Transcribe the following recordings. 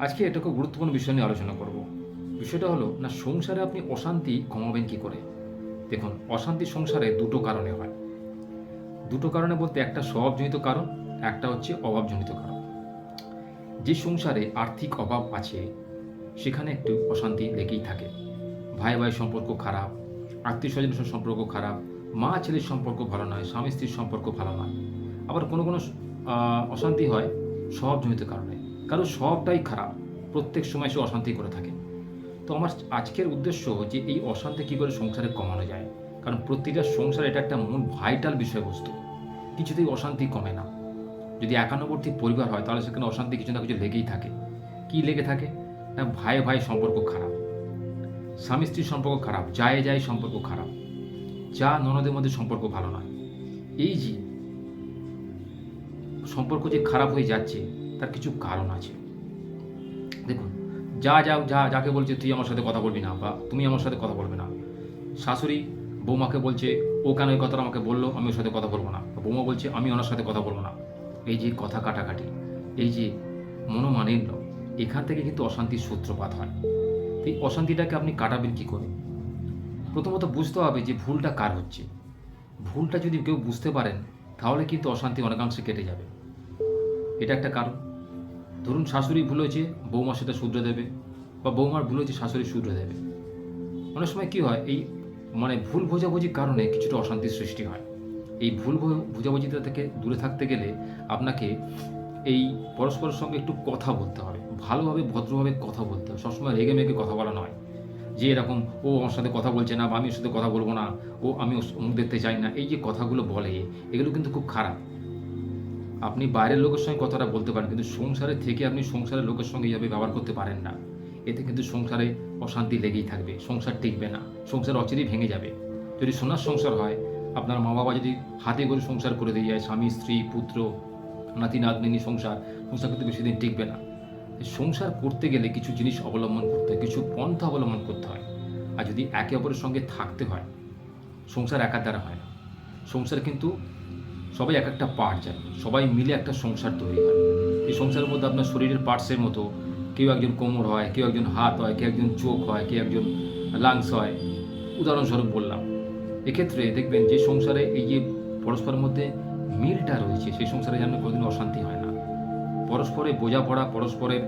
আজকে এটা খুব গুরুত্বপূর্ণ বিষয় নিয়ে আলোচনা করব। বিষয়টা হলো, না সংসারে আপনি অশান্তি কমাবেন কি করে? দেখুন, অশান্তি সংসারে দুটো কারণে হয়। দুটো কারণে বলতে একটা স্বভাবজনিত কারণ, একটা হচ্ছে অভাবজনিত কারণ। যে সংসারে আর্থিক অভাব আছে, সেখানে একটু অশান্তি লেগেই থাকে। ভাই ভাই সম্পর্ক খারাপ, আত্মীয় স্বজনের সম্পর্ক খারাপ, মা ছেলের সম্পর্ক ভালো নয়, স্বামী স্ত্রীর সম্পর্ক ভালো নয়। আবার কোনো কোনো অশান্তি হয় স্বভাবজনিত কারণে। কারও সবটাই খারাপ। প্রত্যেক সময় সে অশান্তি করে থাকে। তো আমার আজকের উদ্দেশ্য যে এই অশান্তি কী করে সংসারে কমানো যায়? কারণ প্রতিটা সংসার এটা একটা মূল ভাইটাল বিষয়বস্তু। কিছুতেই অশান্তি কমে না। যদি একান্নবর্তী পরিবার হয়, তাহলে সেখানে অশান্তি কিছু না কিছু লেগেই থাকে। কি লেগে থাকে? না, ভাই ভাই সম্পর্ক খারাপ। স্বামী স্ত্রীর সম্পর্ক খারাপ। যায় যায় সম্পর্ক খারাপ। যা ননদের মধ্যে সম্পর্ক ভালো নয়। এই যে সম্পর্ক যে খারাপ হয়ে যাচ্ছে তার কিছু কারণ আছে। দেখুন, যা যা যা, যাকে বলছে তুই আমার সাথে কথা বলবি না বা তুমি আমার সাথে কথা বলবে না। শাশুড়ি বৌমাকে বলছে, ও কেন এই কথাটা আমাকে বলল? আমি ওর সাথে কথা বলব না। বৌমা বলছে, আমি ওনার সাথে কথা বলব না। এই যে কথা কাটাকাটি, এই যে মনোমালিন্য, এখান থেকে কিন্তু অশান্তির সূত্রপাত হয়। এই অশান্তিটাকে আপনি কাটাবেন কী করে? প্রথমত বুঝতে হবে যে ভুলটা কার হচ্ছে। ভুলটা যদি কেউ বুঝতে পারেন, তাহলে কিন্তু অশান্তি অনেকাংশে কেটে যাবে। এটা একটা কারণ। ধরুন শাশুড়ি ভুল হয়েছে বৌমা সেটা শুধরে দেবে বা বৌমার ভুল হয়েছে, শাশুড়ি শুধরে দেবে। অনেক সময় কি হয়, এই মানে ভুল বোঝাবুঝির কারণে কিছুটা অশান্তির সৃষ্টি হয়। এই ভুল বোঝাবুঝিটা থেকে দূরে থাকতে গেলে আপনাকে এই পরস্পরের সঙ্গে একটু কথা বলতে হবে। ভালোভাবে, ভদ্রভাবে কথা বলতে হবে। সবসময় রেগে মেগে কথা বলা নয়। যে এরকম, ও আমার সাথে কথা বলছে না বা আমি ওর সাথে কথা বলব না, ও আমি মুখ দেখতে চাই না, এই যে কথাগুলো বলে, এগুলো কিন্তু খুব খারাপ। আপনি বাইরের লোকের সঙ্গে কথাটা বলতে পারেন, কিন্তু সংসারে থেকে আপনি সংসারের লোকের সঙ্গে এইভাবে ব্যবহার করতে পারেন না। এতে কিন্তু সংসারে অশান্তি লেগেই থাকবে, সংসার টিকবে না, সংসার অচিরেই ভেঙে যাবে। যদি সোনার সংসার হয়, আপনার মা বাবা যদি হাতে করে সংসার করে দিয়ে যায়, স্বামী, স্ত্রী, পুত্র, নাতি নাতনি সংসার সংসার কিন্তু বেশি দিন টিকবে না। সংসার করতে গেলে কিছু জিনিস অবলম্বন করতে হয়, কিছু পন্থা অবলম্বন করতে হয়। আর যদি একে অপরের সঙ্গে থাকতে হয়, সংসার একার দ্বারা হয় না। সংসার কিন্তু সবাই এক একটা পার্ট যায় সবাই মিলে একটা সংসার তৈরি হয় এই সংসারের মধ্যে আপনার শরীরের পার্টসের মতো। কেউ একজন কোমর হয়, কেউ একজন হাত হয়, কেউ একজন চোখ হয়, কেউ একজন লাংস হয়। উদাহরণস্বরূপ বললাম, এক্ষেত্রে দেখবেন যে সংসারে এই যে পরস্পরের মধ্যে মিলটা রয়েছে, সেই সংসারে যেন কোনোদিন অশান্তি হয় না। পরস্পরে বোঝাপড়া, পরস্পরের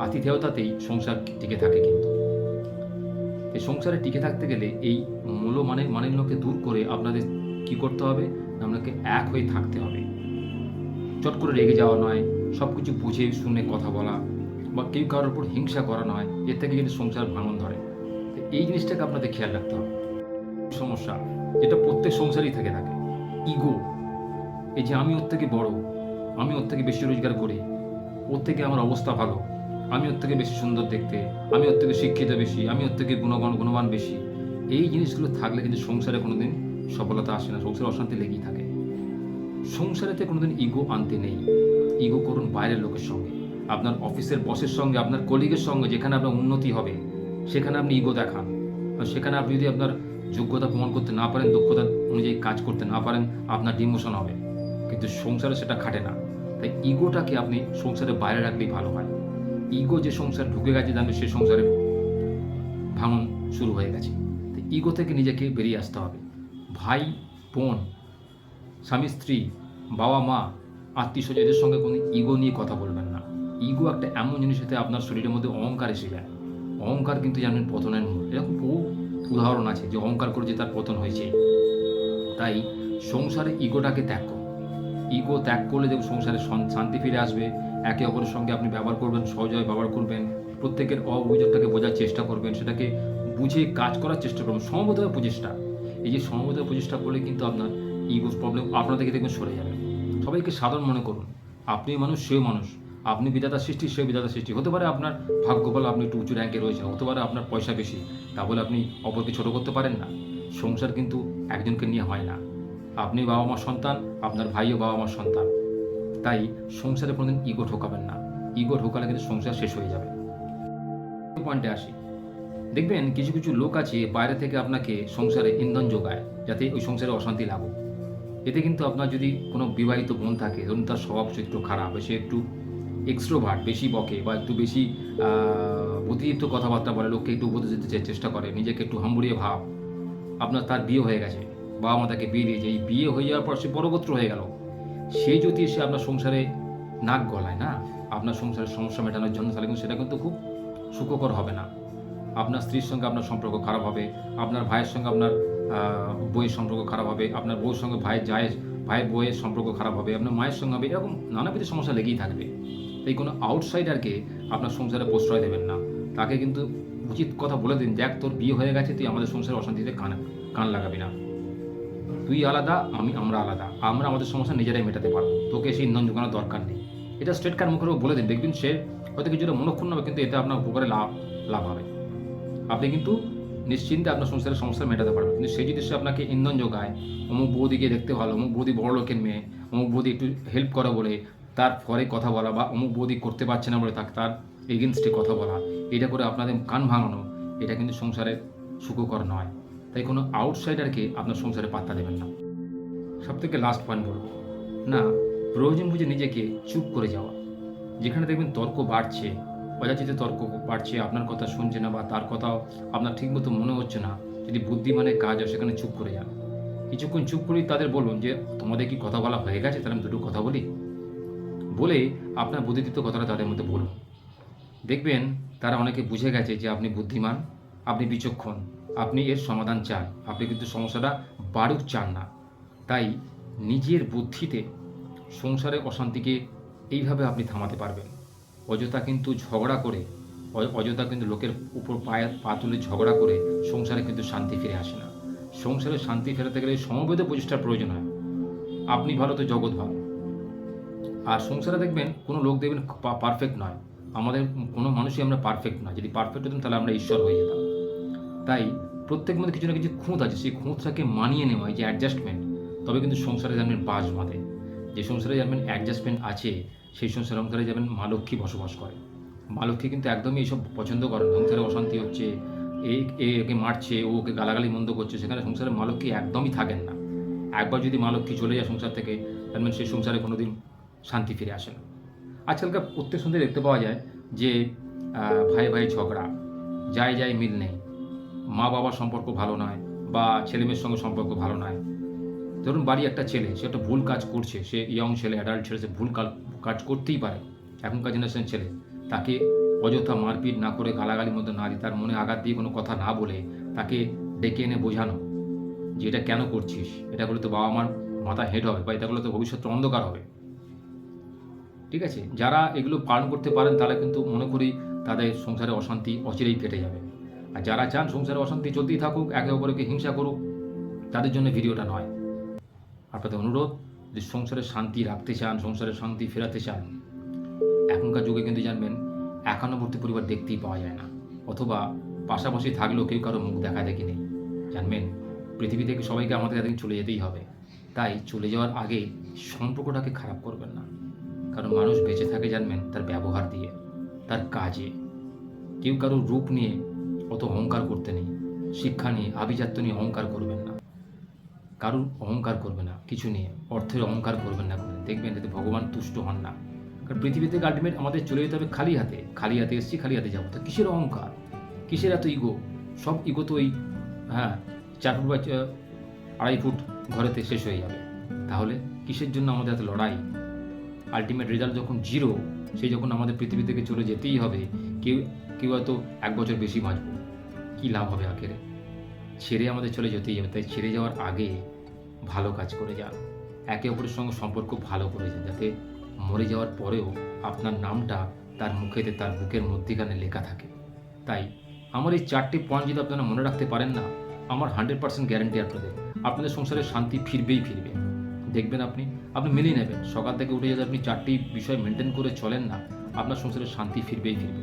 আতিথেয়তাতেই সংসার টিকে থাকে কিন্তু। এই সংসারে টিকে থাকতে গেলে এই মূল্য মানে মানিন্যকে দূর করে আপনাদের কি করতে হবে? আপনাকে এক হয়ে থাকতে হবে। চট করে রেগে যাওয়া নয় সব কিছু বুঝে শুনে কথা বলা বা কেউ কারোর উপর হিংসা করা নয়, এর থেকে কিন্তু সংসার ভাঙন ধরে। এই জিনিসটাকে আপনাদের খেয়াল রাখতে হবে। সমস্যা, যেটা প্রত্যেক সংসারেই থেকে থাকে। ইগো এই যে আমি ওর থেকে বড়, আমি ওর থেকে বেশি রোজগার করি, ওর থেকে আমার অবস্থা ভালো, আমি ওর থেকে বেশি সুন্দর দেখতে, আমি ওর থেকে শিক্ষিত বেশি, আমি ওর থেকে গুণগণ, গুণবান বেশি, এই জিনিসগুলো থাকলে কিন্তু সংসারে কোনোদিন সফলতা আসে না, সংসারে অশান্তি লেগেই থাকে। সংসারেতে কোনোদিন ইগো আনতে নেই। ইগো করুন বাইরের লোকের সঙ্গে। আপনার অফিসের বসের সঙ্গে, আপনার কলিগের সঙ্গে, যেখানে আপনার উন্নতি হবে, সেখানে আপনি ইগো দেখান। আর সেখানে আপনি যদি আপনার যোগ্যতা প্রমাণ করতে না পারেন, দক্ষতা অনুযায়ী কাজ করতে না পারেন, আপনার ডিমোশন হবে। কিন্তু সংসারে সেটা খাটে না। তাই ইগোটাকে আপনি সংসারে বাইরে রাখলেই ভালো হয়। ইগো যে সংসার ঢুকে গেছে জানবে সে সংসারে ভাঙন শুরু হয়ে গেছে। তো ইগো থেকে নিজেকে বেরিয়ে আসতে হবে। ভাই, বোন, স্বামী, স্ত্রী, বাবা, মা, আত্মীয় স্বজনদের সঙ্গে কোনো ইগো নিয়ে কথা বলবেন না। ইগো একটা এমন জিনিস যাতে আপনার শরীরের মধ্যে অহংকার এসে যায়। অহংকার কিন্তু জানেন পতনের মূল। এরকম বহু উদাহরণ আছে যে অহংকার করে যে তার পতন হয়েছে। তাই সংসারে ইগোটাকে ত্যাগ করুন। ইগো ত্যাগ করলে দেখুন সংসারে শান্তি ফিরে আসবে। একে অপরের সঙ্গে আপনি ব্যবহার করবেন, সহজভাবে ব্যবহার করবেন। প্রত্যেকের অভিযোগটাকে বোঝার চেষ্টা করবেন। সেটাকে বুঝে কাজ করার চেষ্টা করবেন। সমবেতভাবে প্রচেষ্টা এই যে সমবেতভাবে প্রচেষ্টা করলে কিন্তু আপনার ইগোস প্রবলেম আপনার থেকে দেখবেন সরে যাবে। সবাইকে সাধারণ মনে করুন আপনি মানুষ, সেও মানুষ। আপনি বিধাতা সৃষ্টি, সেও বিধাতা সৃষ্টি। হতে পারে আপনার ভাগ্য বলে আপনি একটু উঁচু র্যাঙ্কে রয়েছেন, হতে পারে আপনার পয়সা বেশি। তা বলে আপনি অপরকে ছোটো করতে পারেন না। সংসার কিন্তু একজনকে নিয়ে হয় না। আপনি বাবা মার সন্তান, আপনার ভাইও বাবা মার সন্তান। তাই সংসারে কোনোদিন ইগো ঢোকাবেন না। ইগো ঢোকালে কিন্তু সংসার শেষ হয়ে যাবে। পয়েন্টে আসি। দেখবেন কিছু কিছু লোক আছে বাইরে থেকে আপনাকে সংসারে ইন্ধন যোগায়, যাতে ওই সংসারে অশান্তি লাগুক। এতে কিন্তু আপনার যদি কোনো বিবাহিত বোন থাকে, ধরুন তার স্বভাব চরিত্র খারাপ, সে একটু এক্সট্রোভার্ট বেশি বকে বা একটু বেশি অতিরিক্ত কথাবার্তা বলে, লোককে একটু উপদেশ দিতে চেষ্টা করে, নিজেকে একটু হাম্বুড়িয়ে ভাব, আপনার তার বিয়ে হয়ে গেছে, বাবা মা তাকে বিয়ে দিয়েছে, এই বিয়ে হয়ে যাওয়ার পর সে বড়গোত্র হয়ে গেল। সে যদি এসে আপনার সংসারে নাক গলায় না, আপনার সংসারের সমস্যা মেটানোর জন্য, তাহলে কিন্তু সেটা কিন্তু খুব সুখকর হবে না। আপনার স্ত্রীর সঙ্গে আপনার সম্পর্ক খারাপ হবে, আপনার ভাইয়ের সঙ্গে আপনার বইয়ের সম্পর্ক খারাপ হবে, আপনার বউর সঙ্গে ভাইয়ের জায়ের, ভাইয়ের বইয়ের সম্পর্ক খারাপ হবে, আপনার মায়ের সঙ্গে হবে, এরকম নানাবিধ সমস্যা লেগেই থাকবে। তাই কোনো আউটসাইডারকে আপনার সংসারে প্রশ্রয় দেবেন না। তাকে কিন্তু উচিত কথা বলে দিন, দেখ তোর বিয়ে হয়ে গেছে, তুই আমাদের সংসারে অশান্তিতে কান কান লাগাবি না। তুই আলাদা, আমি, আমরা আলাদা, আমরা আমাদের সমস্যা নিজেরাই মেটাতে পারব। তোকে সেই ইন্ধন যোগানোর দরকার নেই। এটা স্ট্রেট কার মুখের বলে দিন, দেখবেন সে হয়তো কিছুটা মনক্ষুণ্ণ হবে, কিন্তু এতে আপনার উপকারে লাভ লাভ হবে। আপনি কিন্তু নিশ্চিন্তে আপনার সংসারের সমস্যা মেটাতে পারবেন। কিন্তু সেই সে আপনাকে ইন্ধন যোগায়, অমুক বৌদিকে দেখতে ভালো, অমুক বৌদি বড় লোকের মেয়ে, অমুক বৌদি একটু হেল্প করা বলে তার পরে কথা বলা বা অমুক বৌদি করতে পারছে না বলে তাকে, তার এগেনস্টে কথা বলা, এটা করে আপনাদের কান ভাঙানো, এটা কিন্তু সংসারের সুখকর নয়। তাই কোনো আউটসাইডারকে আপনার সংসারে পাত্তা দেবেন না। সব থেকে লাস্ট পয়েন্ট বলব, না, প্রয়োজন বুঝে নিজেকে চুপ করে যাওয়া। যেখানে দেখবেন তর্ক বাড়ছে অযাচিত তর্ক বাড়ছে, আপনার কথা শুনছে না বা তার কথাও আপনার ঠিকমতো মনে হচ্ছে না, যদি বুদ্ধিমানের কাজ হয়, সেখানে চুপ করে যান। কিছুক্ষণ চুপ করেই তাদের বলুন যে, তোমাদের কি কথা বলা হয়ে গেছে? তাহলে আমি দুটো কথা বলি। বলে আপনার বুদ্ধিদীপ্ত কথাটা তাদের মধ্যে বলুন। দেখবেন তারা অনেকে বুঝে গেছে যে আপনি বুদ্ধিমান, আপনি বিচক্ষণ, আপনি এর সমাধান চান, আপনি কিন্তু সমস্যাটা বাড়ুক চান না। তাই নিজের বুদ্ধিতে সংসারে অশান্তিকে এইভাবে আপনি থামাতে পারবেন। অযথা কিন্তু ঝগড়া করে অযথা কিন্তু লোকের উপর পায়ে, পা তুলে ঝগড়া করে সংসারে কিন্তু শান্তি ফিরে আসে না। সংসারে শান্তি ফেরাতে গেলে সমবেত প্রচেষ্টার প্রয়োজন হয়। আপনি ভালো তো জগৎ ভালো। আর সংসারে দেখবেন কোনো লোক দেখবেন পারফেক্ট নয়। আমাদের কোনো মানুষই আমরা পারফেক্ট নয়। যদি পারফেক্ট হতাম তাহলে আমরা ঈশ্বর হয়ে যেতাম। তাই প্রত্যেক মধ্যে কিছু না কিছু খুঁত আছে। সেই খুঁতটাকে মানিয়ে নেওয়া যে অ্যাডজাস্টমেন্ট তবে কিন্তু সংসারে জানবেন বাস বাঁধে। যে সংসারে জানবেন অ্যাডজাস্টমেন্ট আছে, সেই সংসারে যাবেন মা লক্ষ্মী বসবাস করে। মা লক্ষ্মী কিন্তু একদমই এইসব পছন্দ করেন সংসারে অশান্তি হচ্ছে, এ একে মারছে, ও ওকে গালাগালি মন্দ করছে, সেখানে সংসারে মা লক্ষ্মী একদমই থাকেন না। একবার যদি মা লক্ষ্মী চলে যায় সংসার থেকে জানবেন সেই সংসারে কোনোদিন শান্তি ফিরে আসে না। আজকালকার প্রত্যেক সন্ধ্যে দেখতে পাওয়া যায় যে ভাই ভাই ঝগড়া যাই যাই মিল নেই। মা বাবার সম্পর্ক ভালো নয়, বা ছেলেমেয়ের সঙ্গে সম্পর্ক ভালো নয়। ধরুন বাড়ি একটা ছেলে, সে একটা ভুল কাজ করছে, সে ইয়ং ছেলে অ্যাডাল্ট ছেলে, সে ভুল কাজ করতেই পারে। এখনকার জেনারেশন ছেলে, তাকে অযথা মারপিট না করে, গালাগালির মধ্যে না দিয়ে, তার মনে আঘাত দিয়ে কোনো কথা না বলে, তাকে ডেকে এনে বোঝানো যে এটা কেন করছিস? এটা করলে তো বাবা মার মাথা হেড হবে বা এটা করলে তো ভবিষ্যৎ অন্ধকার হবে। ঠিক আছে? যারা এগুলো পালন করতে পারেন, তারা কিন্তু মনে করি তাদের সংসারে অশান্তি অচিরেই কেটে যাবে। আর যারা চান সংসারে অশান্তি চলতেই থাকুক, একে অপরকে হিংসা করুক, তাদের জন্য ভিডিওটা নয়। আপনাদের অনুরোধ যদি সংসারে শান্তি রাখতে চান, সংসারে শান্তি ফেরাতে চান, এখনকার যুগে কিন্তু জানবেন, একান্নবর্তী পরিবার দেখতেই পাওয়া যায় না। অথবা পাশাপাশি থাকলেও কেউ কারও মুখ দেখা দেখি নেই জানবেন, পৃথিবী থেকে সবাইকে আমাদের কাছে চলে যেতেই হবে। তাই চলে যাওয়ার আগে সম্পর্কটাকে খারাপ করবেন না। কারণ মানুষ বেঁচে থাকে জানবেন তার ব্যবহার দিয়ে, তার কাজে। কেউ কারও রূপ নিয়ে অত অহংকার করতে নেই। শিক্ষা নিয়ে, আভিজাত্য নিয়ে অহংকার করবেন কারুর অহংকার করবে না, কিছু নিয়ে। অর্থের অহংকার করবেন না। দেখবেন যাতে ভগবান তুষ্ট হন না। কারণ পৃথিবী থেকে আলটিমেট আমাদের চলে যেতে হবে খালি হাতে। খালি হাতে এসেছি, খালি হাতে যাব। তো কিসের অহংকার? কিসের এত ইগো সব ইগো তো ওই হ্যাঁ চার ফুট বা আড়াই ফুট ঘরেতে শেষ হয়ে যাবে। তাহলে কিসের জন্য আমাদের এত লড়াই? আলটিমেট রেজাল্ট যখন জিরো সেই যখন আমাদের পৃথিবী থেকে চলে যেতেই হবে, কেউ কেউ হয়তো এক বছর বেশি বাঁচবো। কী লাভ হবে আখেরে? ছেড়ে আমাদের চলে যেতেই হবে। তাই ছেড়ে যাওয়ার আগে ভালো কাজ করে যান। একে অপরের সঙ্গে সম্পর্ক ভালো করে যান, যাতে মরে যাওয়ার পরেও আপনার নামটা তার মুখেতে, তার বুকের মধ্যিখানে লেখা থাকে। তাই আমার এই চারটি পয়েন্ট যদি আপনারা মনে রাখতে পারেন না, আমার হান্ড্রেড পার্সেন্ট গ্যারান্টি আপনাদের আপনাদের সংসারে শান্তি ফিরবেই ফিরবে। দেখবেন আপনি আপনি মিলিয়ে নেবেন। সকাল থেকে উঠে যদি আপনি চারটি বিষয় মেনটেন করে চলেন না, আপনার সংসারে শান্তি ফিরবেই ফিরবে।